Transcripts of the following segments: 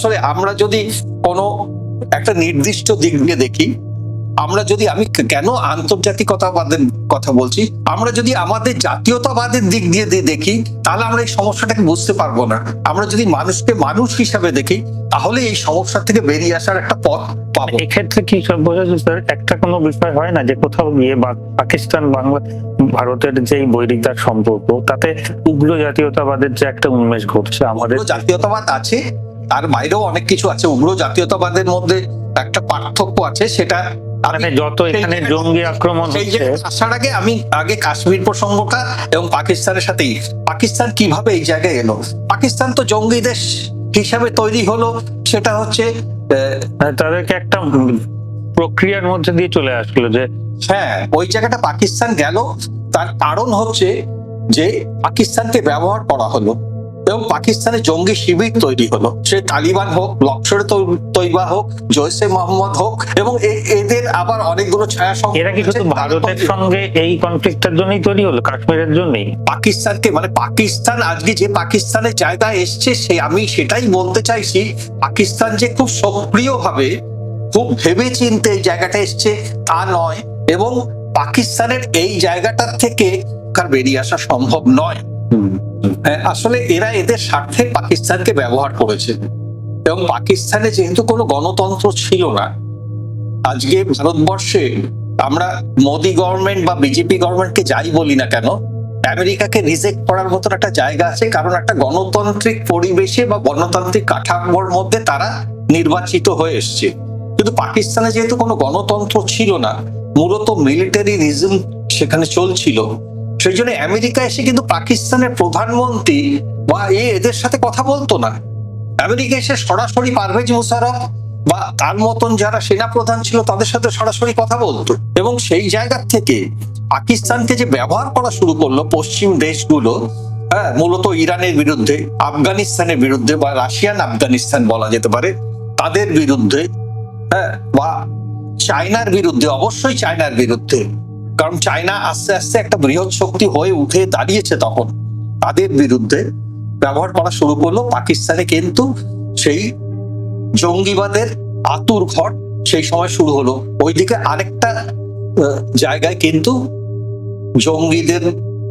আসলে আমরা যদি কোনো একটা নির্দিষ্ট দিক দিয়ে দেখি আমরা যদি আমি কেন আন্তর্জাতিকতাবাদের কথা বলছি? আমরা যদি আমাদের জাতীয়তাবাদের দিক দিয়ে দিয়ে দেখি তাহলে আমরা এই সমস্যাটাকে বুঝতে পারব না। আমরা যদি মানুষকে মানুষ হিসাবে দেখি তাহলে এই সমস্যা থেকে বেরিয়ে আসার একটা পথ পাবো। এক্ষেত্রে কি সব বোঝা স্যার একটা কোনো বিষয় হয় না যে কোথাও গিয়ে পাকিস্তান বাংলা ভারতের যে বৈরিকতার সম্পর্ক তাতে উগ্র জাতীয়তাবাদের যে একটা উন্মেষ ঘটছে আমাদের জাতীয়তাবাদ আছে তার বাইরেও অনেক কিছু আছে। উগ্র জাতীয়তাবাদের মধ্যে একটা পার্থক্য আছে সেটা মানে যত এখানে জঙ্গি আক্রমণ হচ্ছে আসার আগে আমি আগে কাশ্মীর প্রসঙ্গটা এবং পাকিস্তানের সাথেই। পাকিস্তান কীভাবে এই জায়গায় এলো? পাকিস্তান তো জঙ্গি দেশ হিসাবে তৈরি হলো সেটা হচ্ছে মানে তাদেরকে একটা প্রক্রিয়ার মধ্যে দিয়ে চলে আসলো যে হ্যাঁ ওই জায়গাটা পাকিস্তান গেল। তার কারণ হচ্ছে যে পাকিস্তানকে ব্যবহার করা হলো। এবং পাকিস্তানে জঙ্গি শিবির তৈরি হলো। সে তালিবান হোক লস্করে তৈবা হোক জৈসে মোহাম্মদ হোক এবং এদের আবার অনেকগুলো ছায়া এরা কি শুধু ভারতের সঙ্গে এই কনফ্লিক্টটার জন্যই তৈরি হলো? কাশ্মীরের জন্যই? পাকিস্তানকে মানে পাকিস্তান আজকে যে পাকিস্তানের জায়গায় এসছে সে আমি সেটাই বলতে চাইছি পাকিস্তান যে খুব সক্রিয়ভাবে খুব ভেবে চিনতে এই জায়গাটা এসছে তা নয় এবং পাকিস্তানের এই জায়গাটার থেকে বেরিয়ে আসা সম্ভব নয়। আসলে এরা এদের স্বার্থে পাকিস্তানকে ব্যবহার করেছে। এবং পাকিস্তানে যেহেতু কোনো গণতন্ত্র ছিল না, আজকে ভারতবর্ষে আমরা মোদি গভর্নমেন্ট বা বিজেপি গভর্নমেন্টকে যাই বলি না কেন, আমেরিকাকে রিজেক্ট করার মতন একটা জায়গা আছে, কারণ একটা গণতান্ত্রিক পরিবেশে বা গণতান্ত্রিক কাঠামোর মধ্যে তারা নির্বাচিত হয়ে এসছে। কিন্তু পাকিস্তানে যেহেতু কোনো গণতন্ত্র ছিল না, মূলত মিলিটারি রিজম সেখানে চলছিল। সেই জন্য আমেরিকা এসে কিন্তু পাকিস্তানের প্রধানমন্ত্রী বা এ এদের সাথে কথা বলতো না। আমেরিকা এসে সরাসরি পারভেজ মুশারফ বা তার মতন যারা সেনা প্রধান ছিল তাদের সাথে সরাসরি কথা বলতো। এবং সেই জায়গা থেকে পাকিস্তানকে যে ব্যবহার করা শুরু করল পশ্চিম দেশগুলো হ্যাঁ মূলত ইরানের বিরুদ্ধে, আফগানিস্তানের বিরুদ্ধে বা রাশিয়ান আফগানিস্তান বলা যেতে পারে, তাদের বিরুদ্ধে হ্যাঁ বা চায়নার বিরুদ্ধে, অবশ্যই চায়নার বিরুদ্ধে কারণ চায়না আস্তে আস্তে একটা বৃহৎ শক্তি হয়ে উঠে দাঁড়িয়েছে তখন। তাদের বিরুদ্ধে ব্যবহার করা শুরু করল পাকিস্তানে, কিন্তু সেই জঙ্গিবাদের আতুর ঘট সেই সময় শুরু হলো। ওইদিকে আরেকটা জায়গায় কিন্তু জঙ্গিদের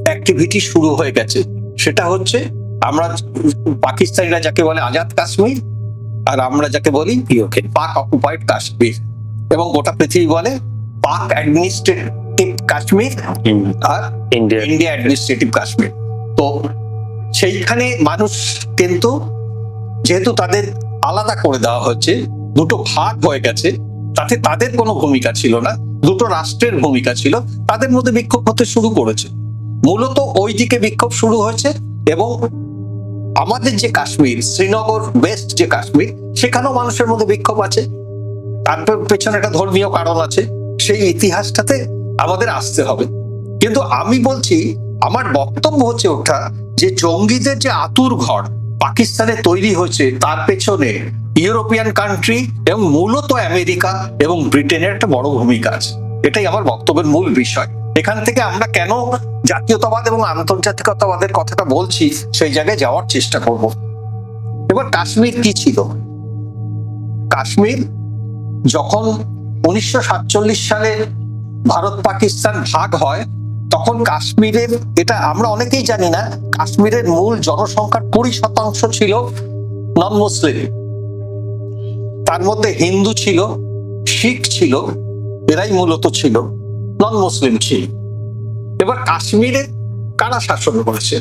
অ্যাক্টিভিটি শুরু হয়ে গেছে। সেটা হচ্ছে আমরা পাকিস্তানিরা যাকে বলে আজাদ কাশ্মীর আর আমরা যাকে বলি পাক অকুপাইড কাশ্মীর। এবং গোটা পৃথিবী বলে পাক অ্যাডমিনিস্ট্রেটিভ কাশ্মীর আর ইন্ডিয়া। India administrative Kashmir. তো সেইখানে মানুষ কিন্তু যেহেতু তাদের আলাদা করে দেওয়া হচ্ছে দুটো ভাগ হয়ে গেছে তাতে তাদের কোনো ভূমিকা ছিল না দুটো রাষ্ট্রের ভূমিকা ছিল তাদের মধ্যে বিক্ষোভ হতে শুরু করেছে। মূলত ওই দিকে বিক্ষোভ শুরু হয়েছে এবং আমাদের যে কাশ্মীর শ্রীনগর বেস্ট যে কাশ্মীর সেখানেও মানুষের মধ্যে বিক্ষোভ আছে। তার পে- পেছনে একটা ধর্মীয় কারণ আছে। সেই ইতিহাসটাতে আমাদের আসতে হবে। কিন্তু আমি বলছি, আমার বক্তব্য হচ্ছে ওটা যে জঙ্গিদের যে আতুর ঘর পাকিস্তানে তৈরি হয়েছে, তার পেছনে ইউরোপিয়ান কান্ট্রি এবং মূলত আমেরিকা এবং ব্রিটেনের একটা বড় ভূমিকা আছে। এটাই আমার বক্তব্যের মূল বিষয়। এখান থেকে আমরা কেন জাতীয়তাবাদ এবং আন্তর্জাতিকতাবাদের কথাটা বলছি, সেই জায়গায় যাওয়ার চেষ্টা করব। এবার কাশ্মীর কি ছিল? কাশ্মীর যখন উনিশশো সাতচল্লিশ সালে ভারত পাকিস্তান ভাগ হয়, তখন কাশ্মীরের, এটা আমরা অনেকেই জানি না, কাশ্মীরের মূল জনসংখ্যার কুড়ি শতাংশ ছিল নন মুসলিম তার মধ্যে হিন্দু ছিল, শিখ ছিল, এরাই মূলত ছিল নন মুসলিম ছিল। এবার কাশ্মীরে কারা শাসন করেছে?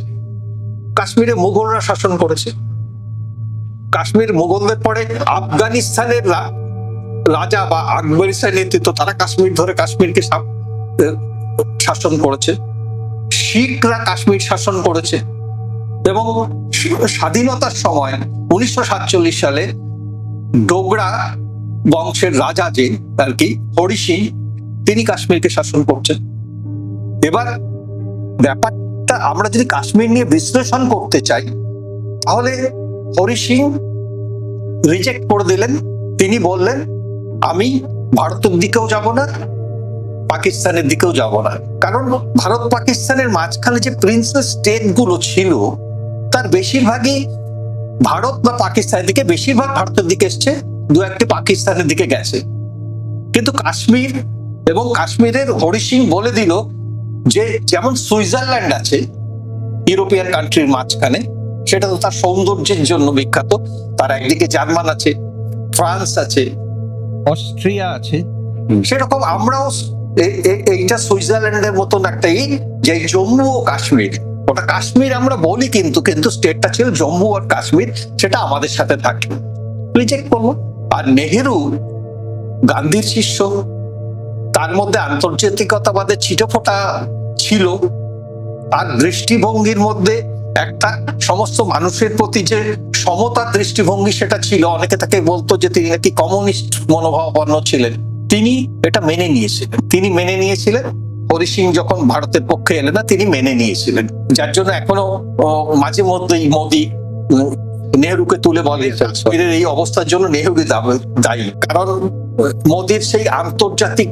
কাশ্মীরে মুঘলরা শাসন করেছে। কাশ্মীর মুঘলদের পরে আফগানিস্তানের রাজা বা আকবরিস্তানের নেতৃত্ব, তারা কাশ্মীর ধরে কাশ্মীরকে শাসন করেছে। শিখরা কাশ্মীর শাসন করেছে। এবং স্বাধীনতার সময় উনিশশো সাতচল্লিশ সালে ডোগরা বংশের রাজা যে আর কি হরি সিং তিনি কাশ্মীরকে শাসন করছেন। এবার ব্যাপারটা আমরা যদি কাশ্মীর নিয়ে বিশ্লেষণ করতে চাই, তাহলে হরি সিং রিজেক্ট করে দিলেন। তিনি বললেন আমি ভারতের দিকেও যাব না, পাকিস্তানের দিকেও যাব না। কারণ ভারত পাকিস্তানের মাঝখানে যে প্রিন্সেস স্টেটগুলো ছিল, তার বেশিরভাগই ভারত বা পাকিস্তানের দিকে, বেশিরভাগ ভারতের দিকে এসছে, দু একটি পাকিস্তানের দিকে গেছে। কিন্তু কাশ্মীর এবং কাশ্মীরের হরি সিং বলে দিল যে, যেমন সুইজারল্যান্ড আছে, ইউরোপিয়ান কান্ট্রির মাঝখানে, সেটা তো তার সৌন্দর্যের জন্য বিখ্যাত। তার একদিকে জার্মান আছে, ফ্রান্স আছে অস্ট্রিয়া আছে। সেরকম আমরাও এইটা সুইজারল্যান্ডের মতন একটা ই যে জম্মু ও কাশ্মীর। ওটা কাশ্মীর আমরা বলি কিন্তু কিন্তু স্টেটটা ছিল জম্মু আর কাশ্মীর, সেটা আমাদের সাথে থাকে। রিজেক্ট করব। আর নেহেরু, গান্ধীর শিষ্য, তার মধ্যে আন্তর্জাতিকতাবাদের ছিটেফোঁটা ছিল। তার দৃষ্টিভঙ্গির মধ্যে একটা সমস্ত মানুষের প্রতি যে সমতার দৃষ্টিভঙ্গি সেটা ছিল। অনেকে তাকে বলতো যে তিনি নাকি কমিউনিস্ট মনোভাবাপন্ন ছিলেন। তিনি এটা মেনে নিয়েছিলেন। তিনি মেনে নিয়েছিলেন হরি সিং যখন ভারতের পক্ষে এলেন না তিনি মেনে নিয়েছিলেন। যার জন্য এখনও মাঝে মধ্যেই মোদী নেহরুকে তুলে বলে কাশ্মীরের এই অবস্থার জন্য নেহরু দায়ী। কারণ মোদীর সেই আন্তর্জাতিক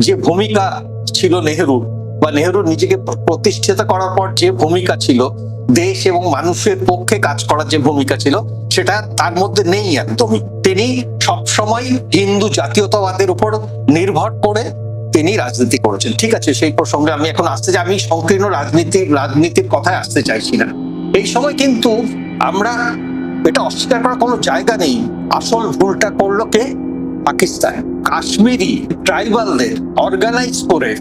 যে ভূমিকা ছিল নেহরুর বা নেহরু নিজেকে প্র- প্রতিষ্ঠিত করার পর যে ভূমিকা ছিল দেশ এবং মানুষের পক্ষে কাজ করার যে ভূমিকা ছিল, সেটা তার মধ্যে নেই একদমই। তিনি সবসময় হিন্দু জাতীয়তাবাদের উপর নির্ভর করে তিনি রাজনীতি করেছেন। ঠিক আছে, সেই প্রসঙ্গে আমি এখন আসতে চাই। আমি সংকীর্ণ রাজনীতি, রাজনীতির কথায় আসতে চাইছি না। এই সময় কিন্তু আমরা এটা অস্বীকার করার কোনো জায়গা নেই। আসল ভুলটা করল কে? পাকিস্তান। কাশ্মীরি ট্রাইবালদের অর্গানাইজ করে,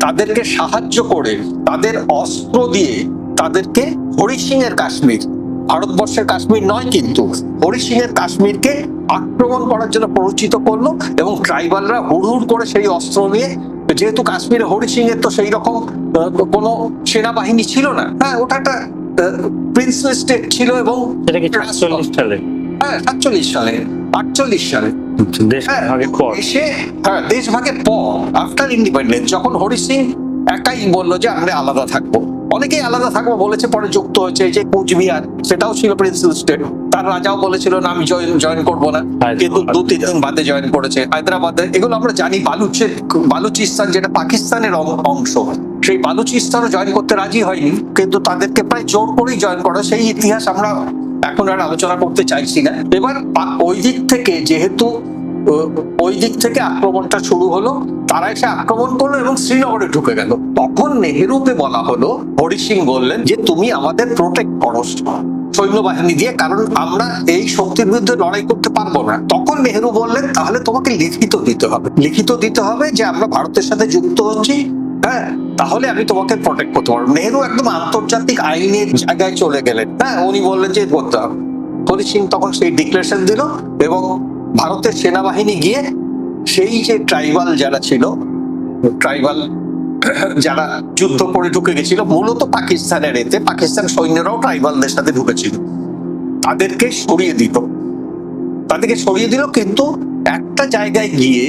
তাদেরকে সাহায্য করে, তাদের অস্ত্র দিয়ে তাদেরকে হরি সিং এর কাশ্মীর। ভারতবর্ষের কাশ্মীর নয় কিন্তু হরি সিং এর কাশ্মীরকে আক্রমণ করার জন্য প্ররোচিত করল এবং ট্রাইবালরা হুড় করে সেই অস্ত্র নিয়ে যেহেতু কাশ্মীরে হরি সিং এর তো সেই রকম কোনো সেনাবাহিনী ছিল না। হ্যাঁ ওটা একটা প্রিন্সেস স্টেট ছিল এবং সালে? হ্যাঁ সাতচল্লিশ সালে আটচল্লিশ সালে। দেশ হ্যাঁ, ভাগের পর। হ্যাঁ দেশ ভাগের পর আফটার ইন্ডিপেন্ডেন্স যখন হরি সিং একাই বলল যে আমরা আলাদা থাকব। অনেকেই আলাদা থাকব বলেছে পরে যুক্ত হয়েছে যে কুচবিহার সেটাও ছিল প্রিন্সিপাল স্টেট। তার রাজাও বলেছিল না আমি জয়েন জয়েন করব না। কিন্তু দু তিন দিন বাদে জয়েন করেছে হায়দ্রাবাদে। এগুলো আমরা জানি বালুচের বালুচিস্তান যেটা পাকিস্তানের অংশ। সেই বালুচিস্তানও জয়েন করতে রাজি হয়নি কিন্তু তাদেরকে প্রায় জোর করেই জয়েন করা। সেই ইতিহাস আমরা এখন আর আলোচনা করতে চাইছি না। এবার ওই দিক থেকে যেহেতু ওই দিক থেকে আক্রমণটা শুরু হলো। তারা এসে আক্রমণ করল এবং শ্রীনগরে ঢুকে গেল। তখন নেহেরুকে বলা হলো, হরি সিং বললেন যে, তুমি আমাদের প্রোটেক্ট করো। সৈন্যবাহিনী দিয়ে, কারণ আমরা এই শক্তির বিরুদ্ধে লড়াই করতে পারব না। তখন নেহেরু বললেন, তাহলে তোমাকে লিখিত দিতে হবে। লিখিত দিতে হবে যে, আমরা ভারতের সাথে যুক্ত হচ্ছি। হ্যাঁ তাহলে আমি তোমাকে প্রোটেক্ট করতে পারব। নেহেরু একদম আন্তর্জাতিক আইনের জায়গায় চলে গেলেন। হ্যাঁ উনি বললেন যে করতে হবে। হরি সিং তখন সেই ডিক্লারেশন দিল এবং ভারতের সেনাবাহিনী গিয়ে সেই যে ট্রাইবাল যারা ছিল ট্রাইবাল যারা যুদ্ধ করে ঢুকে গেছিল, মূলত পাকিস্তানের এতে, পাকিস্তান সৈন্যরাও ট্রাইবালদের সাথে ঢুকেছিল। তাদেরকে সরিয়ে দিত তাদেরকে সরিয়ে দিল, কিন্তু একটা জায়গায় গিয়ে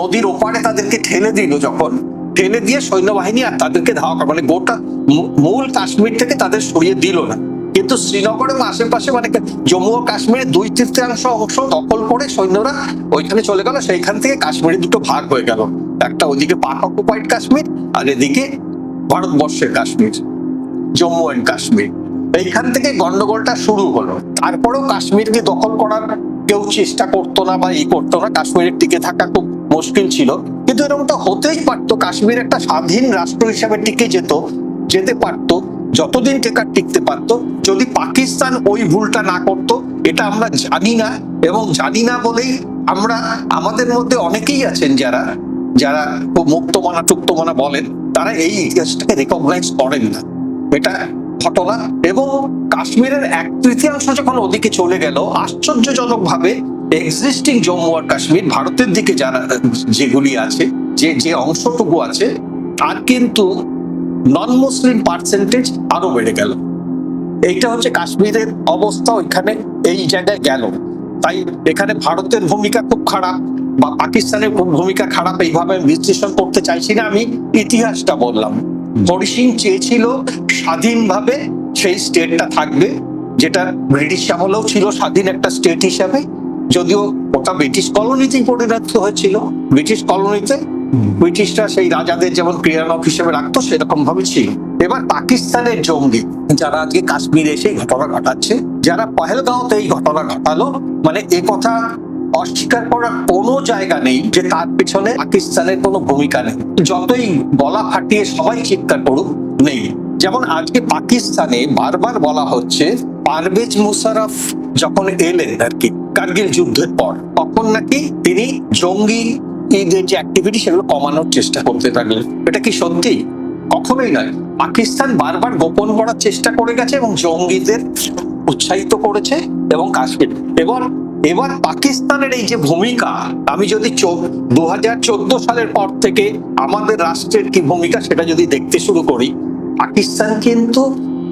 নদীর ওপারে তাদেরকে ঠেলে দিল যখন। ঠেলে দিয়ে সৈন্যবাহিনী আর তাদেরকে ধাওয়া মানে গোটা মূল কাশ্মীর থেকে তাদের সরিয়ে দিল না। কিন্তু শ্রীনগর এবং আশেপাশে মানে জম্মু ও কাশ্মীরের দুই তৃতীয়াংশ অংশ দখল করে সৈন্যরা ওইখানে চলে গেল, সেইখান থেকে কাশ্মীরে দুটো ভাগ হয়ে গেল। একটা ওইদিকে পাক অকুপাইড কাশ্মীর আর এদিকে ভারতবর্ষের কাশ্মীর, জম্মু অ্যান্ড কাশ্মীর। এইখান থেকে গন্ডগোলটা শুরু হলো। তারপরেও কাশ্মীরকে দখল করার কেউ চেষ্টা করতো না বা ই করতো না। কাশ্মীরের টিকে থাকা খুব মুশকিল ছিল। কিন্তু এরকমটা হতেই পারতো। কাশ্মীর একটা স্বাধীন রাষ্ট্র হিসাবে টিকে যেত, যেতে পারতো। যতদিন টেকার টিকতে পারতো, যদি পাকিস্তান ওই ভুলটা না করতো, এটা আমরা জানি না এবং জানি না বলেই আমরা আমাদের মধ্যে অনেকেই আছেন যারা যারা খুব মুক্তমানা, টুক্তমানা বলেন, তারা এই ইতিহাসটাকে রেকগনাইজ করেন না। এটা ঘটনা এবং কাশ্মীরের এক তৃতীয়াংশ যখন ওদিকে চলে গেল আশ্চর্যজনক ভাবে এক্সিস্টিং জম্মু আর কাশ্মীর ভারতের দিকে যারা যেগুলি আছে, যে যে অংশটুকু আছে, তার কিন্তু নন মুসলিম পার্সেন্টেজ আরও বেড়ে গেল। এইটা হচ্ছে কাশ্মীরের অবস্থা, ওইখানে এই জায়গায় গেল। তাই এখানে ভারতের ভূমিকা খুব খারাপ বা পাকিস্তানের ভূমিকা খারাপ, এইভাবে বিশ্লেষণ করতে চাইছি না। আমি ইতিহাসটা বললাম। হরি সিং চেয়েছিল স্বাধীনভাবে সেই স্টেটটা থাকবে, যেটা ব্রিটিশ আমলেও ছিল স্বাধীন একটা স্টেট হিসাবে, যদিও ওটা ব্রিটিশ কলোনিতেই পরিণত হয়েছিল। ব্রিটিশ কলোনিতে ব্রিটিশরা সেই রাজাদের যেমন ক্রিয়ানক হিসেবে রাখতো সেরকম ভাবে ছিল। এবার পাকিস্তানের জঙ্গি, যারা আজকে কাশ্মীরে এসে ঘটনা ঘটাচ্ছে, যারা পহেলগাঁওতে এই ঘটনা ঘটালো মানে এ কথা অস্বীকার করার কোনো জায়গা নেই যে তার পেছনে পাকিস্তানের কোনো ভূমিকা নেই। যতই গলা ফাটিয়ে সবাই চিৎকার করুক, নেই। যেমন আজকে পাকিস্তানে বারবার বলা হচ্ছে, পারভেজ মুশারফ যখন এলেন আর কি, কার্গিল যুদ্ধের পর, তখন নাকি তিনি জঙ্গি ঈদের যে অ্যাক্টিভিটি সেগুলো কমানোর চেষ্টা করতে থাকলেন এটা কি সত্যি? কখনোই নয়। পাকিস্তান বারবার গোপন করার চেষ্টা করে গেছে এবং জঙ্গিদের উৎসাহিত করেছে এবং কাশ্মীর। এবার এবার পাকিস্তানের এই যে ভূমিকা, আমি যদি দু হাজার চোদ্দ সালের পর থেকে আমাদের রাষ্ট্রের কি ভূমিকা সেটা যদি দেখতে শুরু করি, পাকিস্তান কিন্তু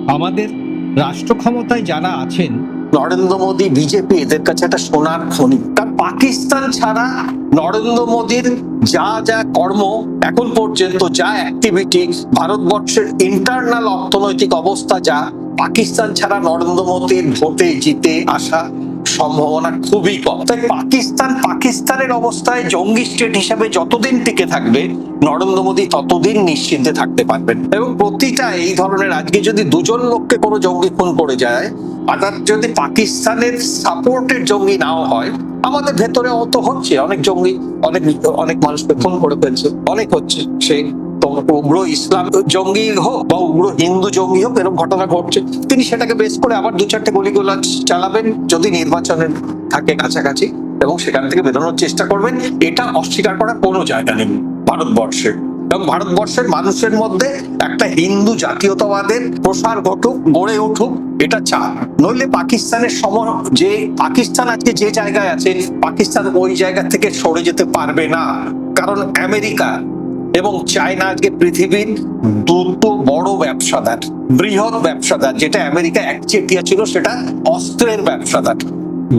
আমাদের রাষ্ট্র ক্ষমতায় যারা আছেন, নরেন্দ্র মোদী, বিজেপি, এদের কাছে একটা সোনার খনি। পাকিস্তান ছাড়া নরেন্দ্র মোদীর যা যা কর্ম এখন পর্যন্ত, যা অ্যাক্টিভিটি ভারতবর্ষের ইন্টারনাল অর্থনৈতিক অবস্থা যা, পাকিস্তান ছাড়া নরেন্দ্র মোদীর ভোটে জিতে আসা সম্ভাবনা খুবই কম। তাই পাকিস্তান, পাকিস্তানের অবস্থায় জঙ্গি স্টেট হিসাবে যতদিন টিকে থাকবে, নরেন্দ্র মোদী ততদিন নিশ্চিন্তে থাকতে পারবেন। এবং প্রতিটা এই ধরনের, আজকে যদি দুজন লোককে কোনো জঙ্গি খুন করে যায় অর্থাৎ যদি পাকিস্তানের সাপোর্টের জঙ্গি নাও হয়, আমাদের ভেতরে অত হচ্ছে। অনেক জঙ্গি, অনেক অনেক মানুষকে খুন করে ফেলছে। অনেক হচ্ছে। সেই উগ্র ইসলাম জঙ্গি হোক বা উগ্র হিন্দু জঙ্গি হোক, এরকম ঘটনা ঘটছে। তিনি সেটাকে বেশ করে আবার দু চারটে গলিগোলা চালাবেন যদি নির্বাচনের থাকে কাছাকাছি এবং সেখান থেকে বেরোনোর চেষ্টা করবেন। এটা অস্বীকার করার কোনো জায়গা নেই ভারতবর্ষে এবং ভারতবর্ষের মানুষের মধ্যে একটা হিন্দু জাতীয়তাবাদের প্রসার ঘটুক, গড়ে উঠুক, এটা চান নইলে পাকিস্তানের সম, যে পাকিস্তান আজকে যে জায়গায় আছে, পাকিস্তান ওই জায়গা থেকে সরে যেতে পারবে না। কারণ আমেরিকা এবং চায়না আজকে পৃথিবীর দ্রুত বড় ব্যবসাদার বৃহৎ ব্যবসাদার যেটা আমেরিকা একচেটিয়া ছিল সেটা অস্ত্রের ব্যবসাদার।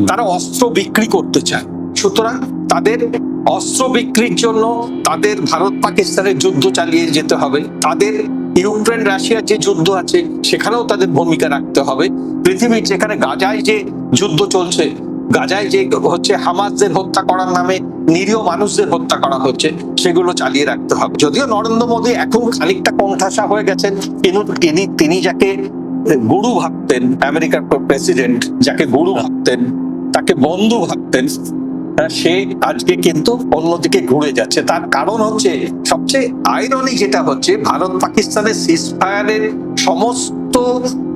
তারা অস্ত্র বিক্রি করতে চায়। সুতরাং তাদের অস্ত্র বিক্রির জন্য তাদের ভারত পাকিস্তানের যুদ্ধ চালিয়ে যেতে হবে। তাদের ইউক্রেন রাশিয়ার যে যুদ্ধ আছে সেখানেও তাদের ভূমিকা রাখতে হবে। পৃথিবীর যেখানে গাজায় যে যুদ্ধ চলছে গাজায় যে হচ্ছে হামাসদের হত্যা করার নামে নিরীহ মানুষদের হত্যা করা হচ্ছে সেগুলো চালিয়ে রাখতে হবে। যদিও নরেন্দ্র মোদী এখন খানিকটা কোণঠাসা হয়ে গেছেন কিন্তু তিনি তিনি যাকে গুরু ভাবতেন আমেরিকার প্রেসিডেন্ট যাকে গুরু ভাবতেন তাকে বন্ধু ভাবতেন আহ, সে আজকে কিন্তু অন্যদিকে ঘুরে যাচ্ছে। তার কারণ হচ্ছে সবচেয়ে আইরনি যেটা হচ্ছে ভারত পাকিস্তানের সিজফায়ারের সমস্ত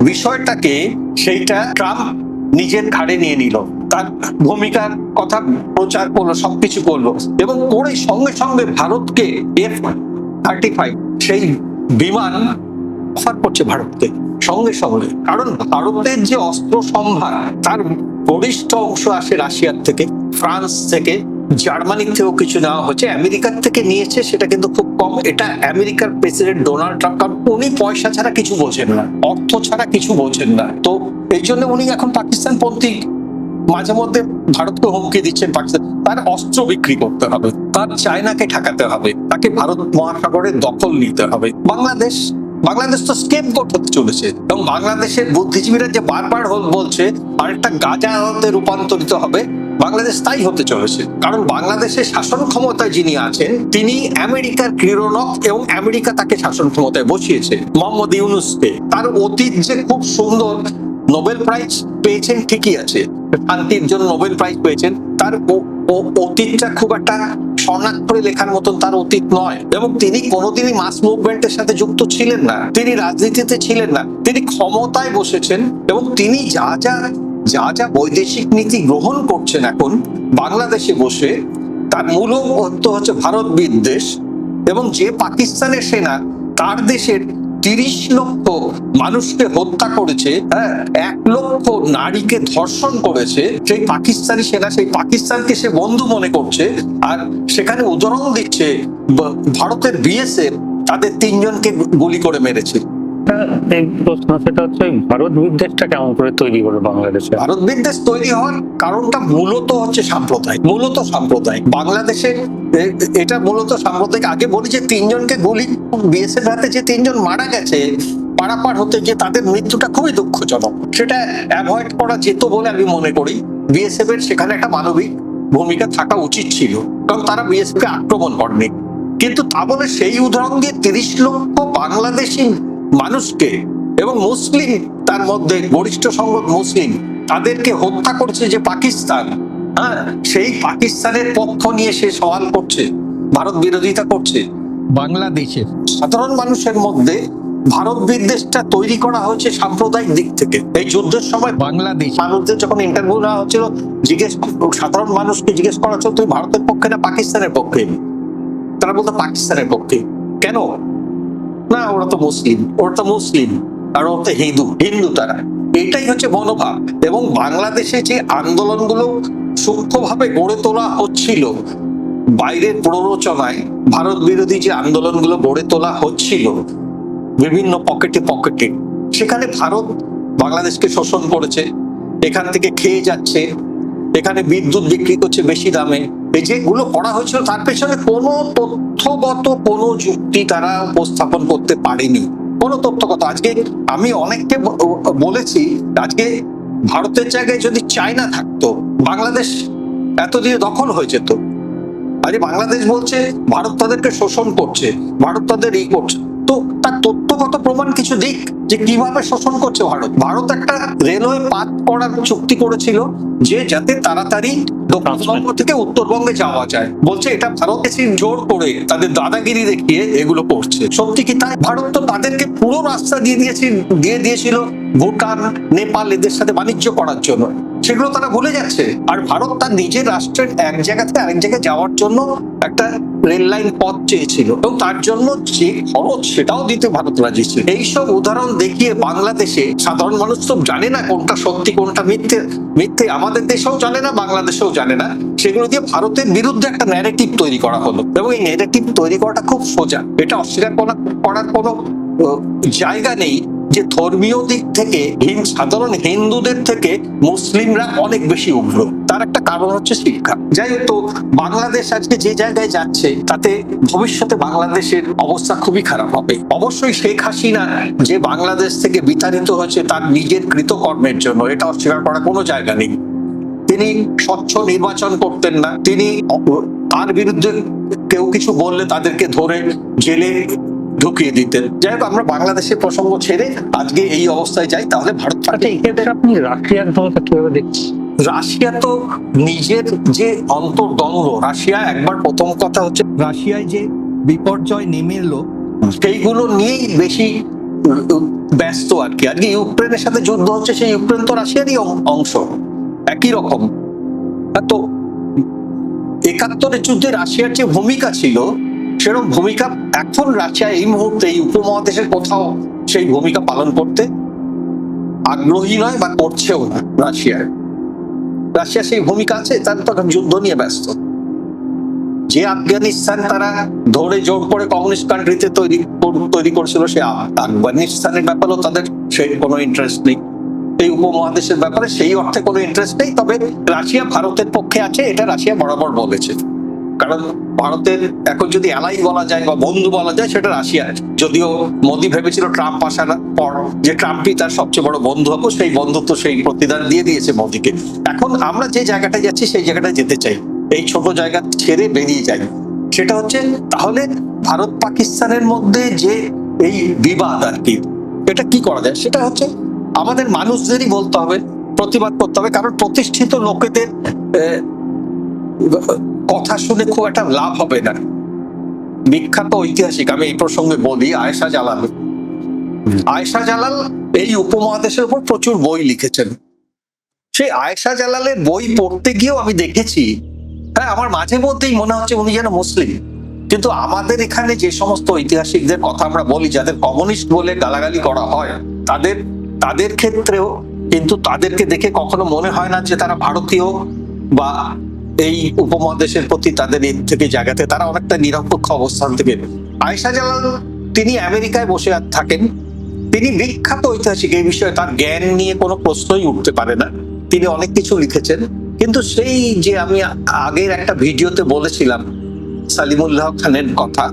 বিষয়টাকে সেইটা ট্রাম্প নিজের ঘাড়ে নিয়ে নিল। তার ভূমিকার কথা প্রচার করল, সবকিছু করল। এবং করে সঙ্গে সঙ্গে ভারতকে এফ থার্টি ফাইভ সেই বিমান অফার করছে ভারতকে সঙ্গে সঙ্গে। কারণ ভারতের যে অস্ত্র সম্ভার, তার গরিষ্ঠ অংশ আসে রাশিয়ার থেকে, ফ্রান্স থেকে জার্মানি থেকেও কিছু নেওয়া হচ্ছে। আমেরিকার থেকে নিয়েছে, সেটা কিন্তু খুব কম। এটা আমেরিকার প্রেসিডেন্ট ডোনাল্ড ট্রাম্প, কারণ উনি পয়সা ছাড়া কিছু বোঝেন না, অর্থ ছাড়া কিছু বোঝেন না। তো এই জন্য উনি এখন পাকিস্তান পন্থী মাঝে মধ্যে ভারতকে হুমকি দিচ্ছেন পাকিস্তান। তার অস্ত্র বিক্রি করতে হবে, তার চায়নাকে ঠেকাতে হবে, তাকে ভারত মহাসাগরের দখল নিতে হবে। বাংলাদেশ বাংলাদেশ তো স্কেপ হতে চলেছে, এবং বাংলাদেশের বুদ্ধিজীবীরা যে বারবার বলছে আরেকটা গাজা হতে রূপান্তরিত হবে বাংলাদেশ তাই হতে চলেছে। কারণ বাংলাদেশের শাসন ক্ষমতায় যিনি আছেন, তিনি আমেরিকার ক্রীড়নক এবং আমেরিকা তাকে শাসন ক্ষমতায় বসিয়েছে, মোহাম্মদ ইউনুসকে। তার অতীত যে খুব সুন্দর নোবেল প্রাইজ পেয়েছেন ঠিকই আছে। শান্তির জন্য নোবেল প্রাইজ পেয়েছেন। তার অতীতটা খুব একটা স্বর্ণাক্ষরে লেখার মতন তার অতীত নয়। এবং তিনি কোনোদিনই মাস মুভমেন্টের সাথে যুক্ত ছিলেন না। তিনি রাজনীতিতে ছিলেন না। তিনি ক্ষমতায় বসেছেন এবং তিনি যা যা যা যা বৈদেশিক নীতি গ্রহণ করছেন এখন, বাংলাদেশে বসে, তার মূল অর্থ হচ্ছে ভারত বিদ্বেষ এবং যে পাকিস্তানের সেনা, তার দেশের তিরিশ লক্ষ মানুষকে হত্যা করেছে হ্যাঁ এক লক্ষ নারীকে ধর্ষণ করেছে, সেই পাকিস্তানি সেনা, সেই পাকিস্তানকে সে বন্ধু মনে করছে, আর সেখানে উদাহরণ দিচ্ছে ভারতের বিএসএফ তাদের তিনজনকে গুলি করে মেরেছে। প্রশ্ন সেটা হচ্ছে ভারত বিদ্বেষটা কেমন করে তৈরি করে বাংলাদেশে? ভারত বিদ্বেষ তৈরি হওয়ার কারণটা মূলত হচ্ছে সাম্প্রদায়িক, মূলত সাম্প্রদায়িক। বাংলাদেশে এটা মূলত সাম্প্রদায়িক। আগে বলি যে তিনজনকে গুলি, বিএসএফ হাতে যে তিনজন মারা গেছে, পারাপার হতে গিয়ে তাদের মৃত্যুটা খুবই দুঃখজনক। সেটা অ্যাভয়েড করা যেত বলে আমি মনে করি। বিএসএফ এর সেখানে একটা মানবিক ভূমিকা থাকা উচিত ছিল, কারণ তারা বিএসএফ আক্রমণ করেনি। কিন্তু তা বলে সেই উদাহরণ দিয়ে তিরিশ লক্ষ বাংলাদেশি মানুষকে এবং মুসলিম তার মধ্যে গরিষ্ঠ সংখ্যক মুসলিম তাদেরকে হত্যা করছে যে পাকিস্তান হ্যাঁ? সেই পাকিস্তানের পক্ষ নিয়ে সে সওয়াল করছে ভারত বিরোধিতা করছে। বাংলাদেশের। সাধারণ মানুষের মধ্যে ভারত বিদ্বেষটা তৈরি করা হয়েছে সাম্প্রদায়িক দিক থেকে। এই যুদ্ধের সময় বাংলাদেশ। মানুষদের যখন ইন্টারভিউ নেওয়া হচ্ছিল জিজ্ঞেস সাধারণ মানুষকে জিজ্ঞেস করা হচ্ছিল তুমি ভারতের পক্ষে না পাকিস্তানের পক্ষে? তারা বলতো পাকিস্তানের পক্ষে। কেন? না, ওরা তো মুসলিম। ওরা তো মুসলিম, আর ওরা তো হিন্দু। হিন্দু তারা। এটাই হচ্ছে মনোভাব। এবং বাংলাদেশে যে আন্দোলনগুলো সূক্ষ্মভাবে গড়ে তোলা হচ্ছিল, বাইরের প্ররোচনায় ভারত বিরোধী যে আন্দোলনগুলো গড়ে তোলা হচ্ছিল, বিভিন্ন পকেটে পকেটে, সেখানে ভারত বাংলাদেশকে শোষণ করেছে, এখান থেকে খেয়ে যাচ্ছে, এখানে বিদ্যুৎ বিক্রি করছে বেশি দামে যেগুলো করা হয়েছিল, তার পেছনে কোনো তথ্যগত কোনো যুক্তি তারা উপস্থাপন করতে পারেনি। কোনো তথ্যগত। আজকে আমি অনেককে বলেছি, আজকে ভারতের জায়গায় যদি চায়না থাকতো, বাংলাদেশ এতদিনে দখল হয়ে যেত। আরে বাংলাদেশ বলছে, ভারত তাদেরকে শোষণ করছে, ভারত তাদের ই করছে। তো তার তথ্যগত প্রমাণ কিছু দিক, যে কীভাবে শোষণ করছে ভারত। ভারত একটা রেলওয়ে পাত করার চুক্তি করেছিল, যে যাতে তাড়াতাড়ি দক্ষিণবঙ্গ থেকে উত্তরবঙ্গে যাওয়া যায়। বলছে, এটা জোর করে তাদের দাদাগিরি দেখিয়ে এগুলো করছে। সত্যি কি তাই? ভারত তো তাদেরকে পুরো রাস্তা দিয়ে দিয়ে দিয়েছিল ভুটান, নেপাল, এদের সাথে বাণিজ্য করার জন্য। সেগুলো তারা ভুলে যাচ্ছে। আর ভারত তার নিজের রাষ্ট্রের এক জায়গা থেকে আরেক জায়গায় যাওয়ার জন্য একটা রেল লাইন পথ চেয়েছিল। এবং তার জন্য যে খরচ সেটাও দিতে ভারত রাজি ছিল। এইসব উদাহরণ দেখিয়ে বাংলাদেশে সাধারণ মানুষ তো জানে না কোনটা সত্যি, কোনটা মিথ্যে। মিথ্যে আমাদের দেশেও জানে না, বাংলাদেশেও জানে না, সেগুলো দিয়ে ভারতের বিরুদ্ধে একটা ন্যারেটিভ তৈরি করা হলো। এবং এই ন্যারেটিভ তৈরি করাটা খুব সোজা। এটা অস্বীকার করার কোনো জায়গা নেই যে ধর্মীয় দিক থেকে সাধারণ হিন্দুদের থেকে মুসলিমরা অনেক বেশি উগ্র। তার একটা কারণ হচ্ছে শিক্ষা। যাই হোক তো, বাংলাদেশ আজকে যে জায়গায় যাচ্ছে, তাতে ভবিষ্যতে বাংলাদেশের অবস্থা খুবই খারাপ হবে। অবশ্যই শেখ হাসিনা যে বাংলাদেশ থেকে বিতাড়িত হয়েছে, তার নিজের কৃতকর্মের জন্য, এটা অস্বীকার করার কোনো জায়গা নেই। তিনি স্বচ্ছ নির্বাচন করতেন না। তিনি তার বিরুদ্ধে কেউ কিছু বললে তাদেরকে ধরে জেলে ঢুকিয়ে দিতেন। যাই হোক আমরা বাংলাদেশের প্রসঙ্গ ছেড়ে আজকে এই অবস্থায় যাই তাহলে ভারত আচ্ছা আপনি রাশিয়ার ভূমিকা কীভাবে দেখছেন? রাশিয়া তো নিজের যে অন্তর্দ্বন্দ্ব রাশিয়া একবার প্রথম কথা হচ্ছে রাশিয়ায় যে বিপর্যয় নেমে এলো সেইগুলো নিয়েই বেশি ব্যস্ত আর কি। আর কি ইউক্রেনের সাথে যুদ্ধ হচ্ছে সেই ইউক্রেন তো রাশিয়ারই অংশ একই রকম। হ্যাঁ, তো একাত্তরের যুদ্ধে রাশিয়ার যে ভূমিকা ছিল সেরকম ভূমিকা এখন রাশিয়া এই মুহূর্তে এই উপমহাদেশের কোথাও সেই ভূমিকা পালন করতে আগ্রহী নয় বা করছেও না রাশিয়ার। রাশিয়া সেই ভূমিকা আছে তার তখন যুদ্ধ নিয়ে ব্যস্ত। যে আফগানিস্তান তারা ধরে জোর করে কমিউনিস্ট কান্ট্রিতে তৈরি তৈরি করছিল সে আফগানিস্তানের ব্যাপারেও তাদের সেই কোনো ইন্টারেস্ট নেই। এই উপমহাদেশের ব্যাপারে সেই অর্থে কোনো ইন্টারেস্ট নেই, তবে রাশিয়া ভারতের পক্ষে আছে, এটা রাশিয়া বরাবর বলেছে। কারণ ভারতের এখন যদি অ্যালাই বলা যায় বা বন্ধু বলা যায়, সেটা রাশিয়া। যদিও মোদি ভেবেছিল ট্রাম্প আসার পর যে ট্রাম্পই তার সবচেয়ে বড় বন্ধু হব, সেই বন্ধুত্ব সেই প্রতিদান দিয়ে দিয়েছে মোদিকে। এখন আমরা যে জায়গাটায় যাচ্ছি, সেই জায়গাটায় যেতে চাই। এই ছোট জায়গা ছেড়ে বেরিয়ে যাই। সেটা হচ্ছে, তাহলে ভারত পাকিস্তানের মধ্যে যে এই বিবাদ আর কি, এটা কি করা যায়? সেটা হচ্ছে আমাদের মানুষদেরই বলতে হবে প্রতিবাদ করতে হবে কারণ প্রতিষ্ঠিত লোকেদের কথা শুনে খুব একটা লাভ হবে না। বিখ্যাত ঐতিহাসিক আমি এই প্রসঙ্গে বলি আয়েশা জালাল। আয়েশা জালাল এই উপমহাদেশের উপর প্রচুর বই লিখেছেন। সেই আয়েশা জালালের বই পড়তে গিয়েও আমি দেখেছি হ্যাঁ আমার মাঝে মধ্যেই মনে হচ্ছে উনি যেন মুসলিম। কিন্তু আমাদের এখানে যে সমস্ত ঐতিহাসিকদের কথা আমরা বলি যাদের কমিউনিস্ট বলে গালাগালি করা হয় তাদের তাদের ক্ষেত্রেও কিন্তু তাদেরকে দেখে কখনো মনে হয় না যে তারা ভারতীয় বা এই উপমহাদেশের প্রতি তাদের এর থেকে জায়গাতে তারা অনেকটা নিরপেক্ষ অবস্থান থেকে। আয়েশা জালাল, তিনি আমেরিকায় বসে আর থাকেন। তিনি বিখ্যাত ঐতিহাসিক এই বিষয়ে তার জ্ঞান নিয়ে কোনো প্রশ্নই উঠতে পারে না। তিনি অনেক কিছু লিখেছেন। কিন্তু সেই যে আমি আগের একটা ভিডিওতে বলেছিলাম সালিমুল্লাহ খানের কথা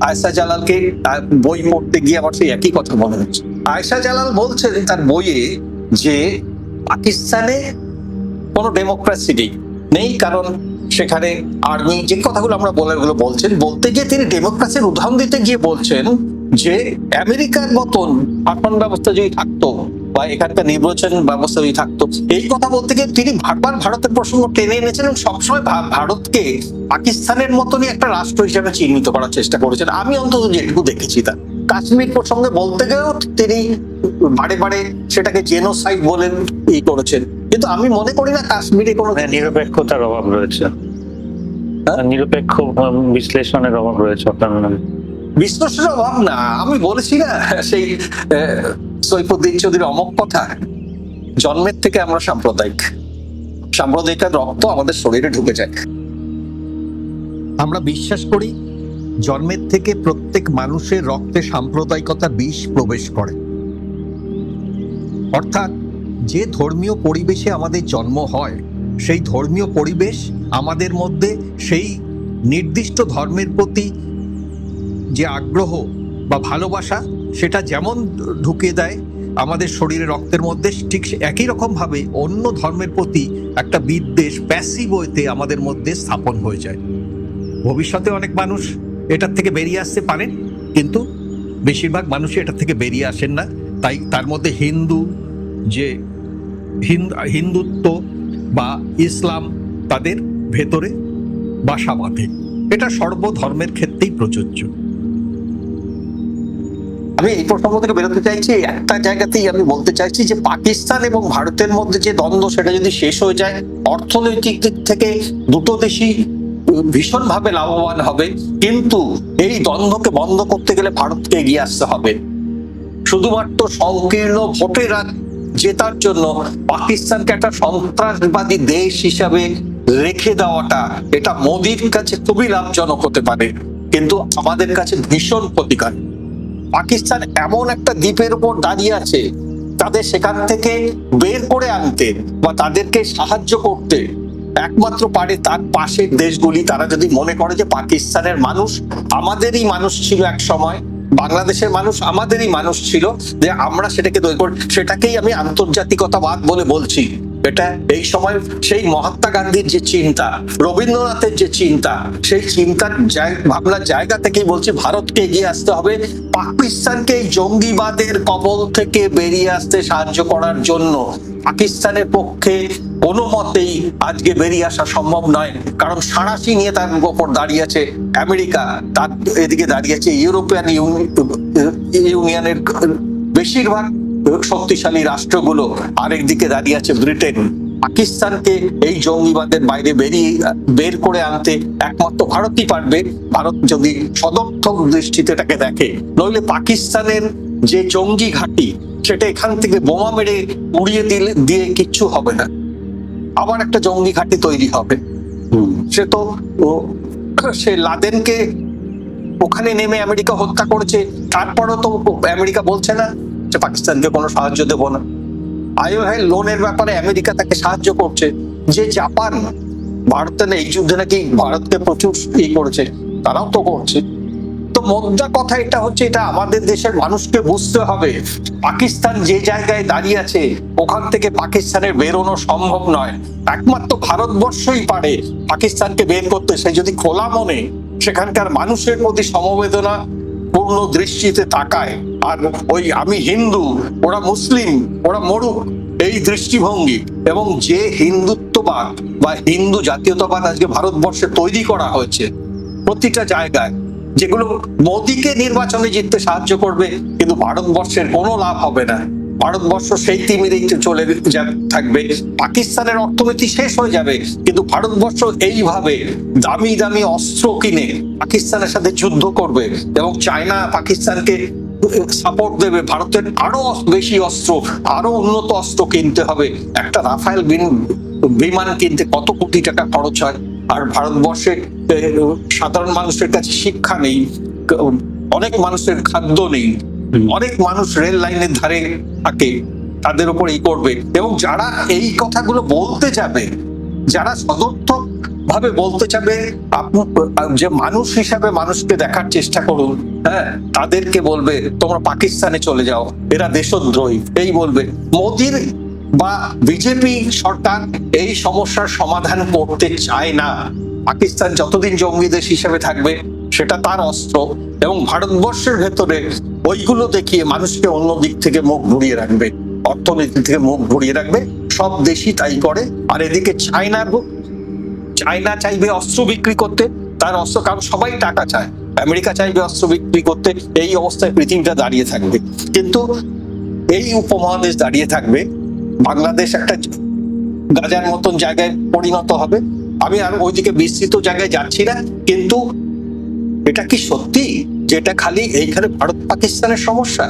আয়সা জালালকে আহ, বই পড়তে গিয়ে আমার সেই একই কথা মনে হচ্ছে। আয়সা জালাল বলছেন তার বইয়ে যে পাকিস্তানে কোনো ডেমোক্রেসি নেই। নেই কারণ সেখানে আর্মি যে কথাগুলো আমরা বলারগুলো বলছেন বলতে গিয়ে তিনি ডেমোক্রেসির উদাহরণ দিতে গিয়ে বলছেন যে আমেরিকার মতন শাসন ব্যবস্থা যদি থাকতো বা এখানকার নির্বাচন ব্যবস্থা যদি থাকতো। এই কথা বলতে গিয়ে তিনি বারবার ভারতের প্রসঙ্গ টেনে এনেছেন এবং সবসময় ভারতকে পাকিস্তানের মতনই একটা রাষ্ট্র হিসেবে চিহ্নিত করার চেষ্টা করেছেন। আমি অন্তত যেটুকু দেখেছি তা। কাশ্মীর প্রসঙ্গে বলতে গিয়েও তিনি বারে বারে সেটাকে জেনোসাইড বলেন ই করেছেন। কিন্তু আমি মনে করি না কাশ্মীরে কোনো মানে নিরপেক্ষতার অভাব রয়েছে। হ্যাঁ? নিরপেক্ষ বিশ্লেষণের অভাব রয়েছে আপনার বিশ্লেষণের অভাব না আমি বলেছি না সেই সৈফুদ্দিন চৌধুরীর অমক কথা জন্মের থেকে আমরা সাম্প্রদায়িক। সাম্প্রদায়িকের রক্ত আমাদের শরীরে ঢুকে যায়। আমরা বিশ্বাস করি জন্মের থেকে প্রত্যেক মানুষের রক্তে সাম্প্রদায়িকতার বিষ প্রবেশ করে। অর্থাৎ যে ধর্মীয় পরিবেশে আমাদের জন্ম হয়, সেই ধর্মীয় পরিবেশ আমাদের মধ্যে সেই নির্দিষ্ট ধর্মের প্রতি যে আগ্রহ বা ভালোবাসা সেটা যেমন ঢুকিয়ে দেয়, আমাদের শরীরে রক্তের মধ্যে ঠিক একই রকমভাবে অন্য ধর্মের প্রতি একটা বিদ্বেষ প্যাসিভ ওয়েতে আমাদের মধ্যে স্থাপন হয়ে যায়। ভবিষ্যতে অনেক মানুষ এটার থেকে বেরিয়ে আসতে পারেন, কিন্তু বেশিরভাগ মানুষই এটা থেকে বেরিয়ে আসেন না। তাই তার মধ্যে হিন্দু, যে হিন্দুত্ব বা ইসলাম তাদের ভেতরে বাসা বাঁধে। এটা সর্বধর্মের ক্ষেত্রেই প্রযোজ্য। আমি এই প্রসঙ্গ থেকে বেরোতে চাইছি, একটা জায়গাতেই আমি বলতে চাইছি যে পাকিস্তান এবং ভারতের মধ্যে যে দ্বন্দ্ব, সেটা যদি শেষ হয়ে যায়, অর্থনৈতিক দিক থেকে দুটো দেশই ভীষণভাবে লাভবান হবে। কিন্তু এই দ্বন্দ্বকে বন্ধ করতে গেলে ভারতকে এগিয়ে আসতে হবে। শুধুমাত্র সংকীর্ণ ভোটের জেতার জন্য পাকিস্তানকে একটা সন্ত্রাসবাদী দেশ হিসাবে রেখে দেওয়াটা, এটা মোদির কাছে খুবই লাভজনক হতে পারে। কিন্তু আমাদের কাছে ভীষণ ক্ষতিকর পাকিস্তান এমন একটা দ্বীপের উপর দাঁড়িয়ে আছে, তাদের সেখান থেকে বের করে আনতে বা তাদেরকে সাহায্য করতে। একমাত্র পারে তার পাশের দেশগুলি। তারা যদি মনে করে যে পাকিস্তানের মানুষ আমাদেরই মানুষ ছিল এক সময়, বাংলাদেশের মানুষ আমাদেরই মানুষ ছিল, যে আমরা সেটাকে সেটাকেই আমি আন্তর্জাতিকতাবাদ বলে বলছি। এটা এই সময় সেই মহাত্মা গান্ধীর যে চিন্তা, রবীন্দ্রনাথের যে চিন্তা, সেই চিন্তার ভাবনার জায়গা থেকেই বলছি ভারতকে এগিয়ে আসতে হবে। পাকিস্তানকে এই জঙ্গিবাদের কবল থেকে বেরিয়ে আসতে সাহায্য করার জন্য পাকিস্তানের পক্ষে কোনো মতেই আজকে বেরিয়ে আসা সম্ভব নয়। কারণ সাঁড়াশি নিয়ে তার উপর দাঁড়িয়ে আছে আমেরিকা, তার এদিকে দাঁড়িয়ে আছে ইউরোপিয়ান ইউনি- ইউনিয়নের বেশিরভাগ শক্তিশালী রাষ্ট্রগুলো আরেকদিকে দাঁড়িয়ে আছে ব্রিটেন। পাকিস্তানকে এই জঙ্গিবাদের বাইরে বেরিয়ে বের করে আনতে একমাত্র ভারতই পারবে। ভারত যদি সদর্থক দৃষ্টিতে এটাকে দেখে নইলে পাকিস্তানের যে জঙ্গি ঘাঁটি সেটা এখান থেকে বোমা মেরে উড়িয়ে দিলে দিয়ে কিচ্ছু হবে না। আবার একটা জঙ্গি ঘাঁটি তৈরি হবে। সে তো ও, সে লাদেনকে ওখানে নেমে আমেরিকা হত্যা করেছে। তারপরও তো আমেরিকা বলছে না যে পাকিস্তানকে কোনো সাহায্য দেবো না। আইওএল লোনের ব্যাপারে আমেরিকা তাকে সাহায্য করছে। যে জাপান ভারতের এই যুদ্ধে নাকি ভারতকে প্রচুর ই করেছে, তারাও তো করছে। তো মোদ্দা কথা এটা হচ্ছে, এটা আমাদের দেশের মানুষকে বুঝতে হবে। পাকিস্তান যে জায়গায় দাঁড়িয়ে আছে, ওখান থেকে পাকিস্তানের বেরোনো সম্ভব নয়। একমাত্র ভারতবর্ষই পারে পাকিস্তানকে বের করতে। সে যদি খোলা মনে, সেখানকার মানুষের প্রতি সমবেদনা পূর্ণ দৃষ্টিতে তাকায়। আর ওই আমি হিন্দু, ওরা মুসলিম, ওরা মরুক, এই দৃষ্টিভঙ্গি। এবং যে হিন্দুত্ববাদ বা হিন্দু জাতীয়তাবাদ আজকে ভারতবর্ষে তৈরি করা হয়েছে প্রতিটা জায়গায়, যেগুলো মোদীকে নির্বাচনে জিততে সাহায্য করবে, কিন্তু ভারতবর্ষের কোনো লাভ হবে না। ভারতবর্ষ সেই তিমিরেই চলে থাকবে। পাকিস্তানের অর্থনীতি শেষ হয়ে যাবে, কিন্তু ভারতবর্ষ এইভাবে দামি দামি অস্ত্র কিনে পাকিস্তানের সাথে যুদ্ধ করবে এবং চায়না পাকিস্তানকে সাপোর্ট দেবে। ভারতের আরও বেশি অস্ত্র, আরও উন্নত অস্ত্র কিনতে হবে। একটা রাফায়েল বিমান কিনতে কত কোটি টাকা খরচ হয়? আর ভারতবর্ষে সাধারণ মানুষের কাছে শিক্ষা নেই, অনেক মানুষের খাদ্য নেই। অনেক মানুষ রেল লাইনের ধারে থাকে, তাদের উপর এই করবে। এবং যারা এই কথাগুলো বলতে যাবে, যারা সদর্থক ভাবে বলতে চাবে যে মানুষ হিসাবে মানুষকে দেখার চেষ্টা করুন হ্যাঁ তাদেরকে বলবে, তোমরা পাকিস্তানে চলে যাও, এরা দেশদ্রোহী। এই বলবে। মোদির বা বিজেপি সরকার এই সমস্যার সমাধান করতে চায় না। পাকিস্তান যতদিন জঙ্গি দেশ হিসেবে থাকবে, সেটা তার অস্ত্র। এবং ভারতবর্ষের ভেতরে ওইগুলো দেখিয়ে মানুষকে অন্য দিক থেকে মুখ ঘুরিয়ে রাখবে, অর্থনীতি থেকে মুখ ঘুরিয়ে রাখবে, সব দেশই তাই করে। আর এদিকে চায়নার চায়না চাইবে অস্ত্র বিক্রি করতে, তার অস্ত্র, কারণ সবাই টাকা চায়। আমেরিকা চাইবে অস্ত্র বিক্রি করতে, এই অবস্থায় পৃথিবীটা দাঁড়িয়ে থাকবে। কিন্তু এই উপমহাদেশ দাঁড়িয়ে থাকবে, বাংলাদেশ একটা গাজার মতন জায়গায় পরিণত হবে। আমি আর ওইদিকে বিস্তৃত জায়গায় যাচ্ছি না, কিন্তু এটা কি সত্যি? যে এটা খালি এইখানে ভারত পাকিস্তানের সমস্যা।